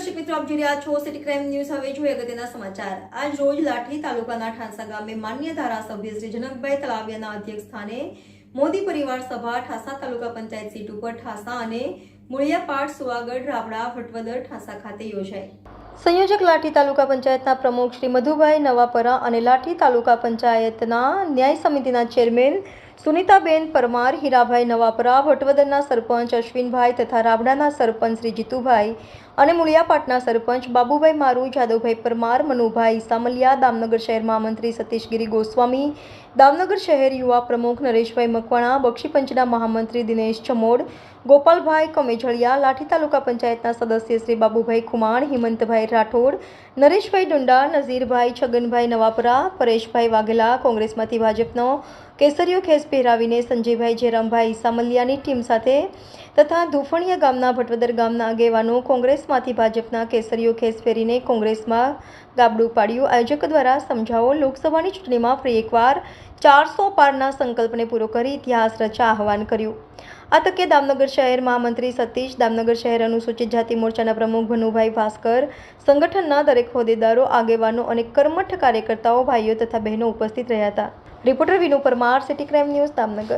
દર્શક મિત્રો, આપ જોઈ રહ્યા છો સિટી ક્રાઇમ ન્યૂઝ હવે જોઈએ અગત્યના સમાચાર. આજ રોજ લાઠી તાલુકાના ઠાંસા ગામે માન્ય ધારાસભ્ય શ્રી જનકભાઈ તલાવિયાના અધ્યક્ષ સ્થાને મોદી પરિવાર સભા ઠાસા તાલુકા પંચાયત સીટ ઉપર ઠાસા અને મુળિયાપાડ, સુવાગઢ રાવડા ભટવદર, ઠાસા ખાતે યોજાઈ. સંયોજક લાઠી તાલુકા પંચાયતના પ્રમુખ શ્રી મધુભાઈ નવાપરા અને લાઠી તાલુકા પંચાયતના ન્યાય સમિતિના ચેરમેન સુનીતાબેન પરમાર, હીરાભાઈ નવાપરા, ભટવદરના સરપંચ અશ્વિનભાઈ તથા રાવડાના સરપંચ શ્રી જીતુભાઈ અને મુળિયાપાટના સરપંચ બાબુભાઈ મારુ, જાદવભાઈ પરમાર, મનુભાઈ સામલિયા, દામનગર શહેર મહામંત્રી સતીશગીરી ગોસ્વામી, દામનગર શહેર યુવા પ્રમુખ નરેશભાઈ મકવાણા બક્ષીપંચના મહામંત્રી દિનેશ ચમોડ, ગોપાલભાઈ કમેજળિયા, લાઠી તાલુકા પંચાયતના સદસ્ય શ્રી બાબુભાઈ ખુમાણ, હિમંતભાઈ રાઠોડ, નરેશભાઈ ડુંડા, નઝીરભાઈ છગનભાઈ નવાપરા, પરેશભાઈ વાઘેલા, કોંગ્રેસમાંથી ભાજપનો કેસરીયો ખેસ પહેરાવીને સંજયભાઈ જયરામભાઈ સામલિયાની ટીમ સાથે તથા ધુફણિયા ગામના ભટવદર ગામના આગેવાનો કોંગ્રેસમાંથી ભાજપના કેસરીઓ ખેસ ફેરીને કોંગ્રેસમાં ગાબડું પાડ્યું. આયોજક દ્વારા સમજાવો, લોકસભાની ચૂંટણીમાં ફરી એકવાર ચારસો પારના સંકલ્પને પૂરો કરી ઇતિહાસ રચા આહવાન કર્યું. આ તકે દામનગર શહેર મહામંત્રી સતીશ, દામનગર શહેર અનુસૂચિત જાતિ મોરચાના પ્રમુખ ભનુભાઈ ભાસ્કર, સંગઠનના દરેક હોદ્દેદારો, આગેવાનો અને કર્મઠ કાર્યકર્તાઓ, ભાઈઓ તથા બહેનો ઉપસ્થિત રહ્યા હતા. Reporter Vinu Parmar, city crime news, Damnagar.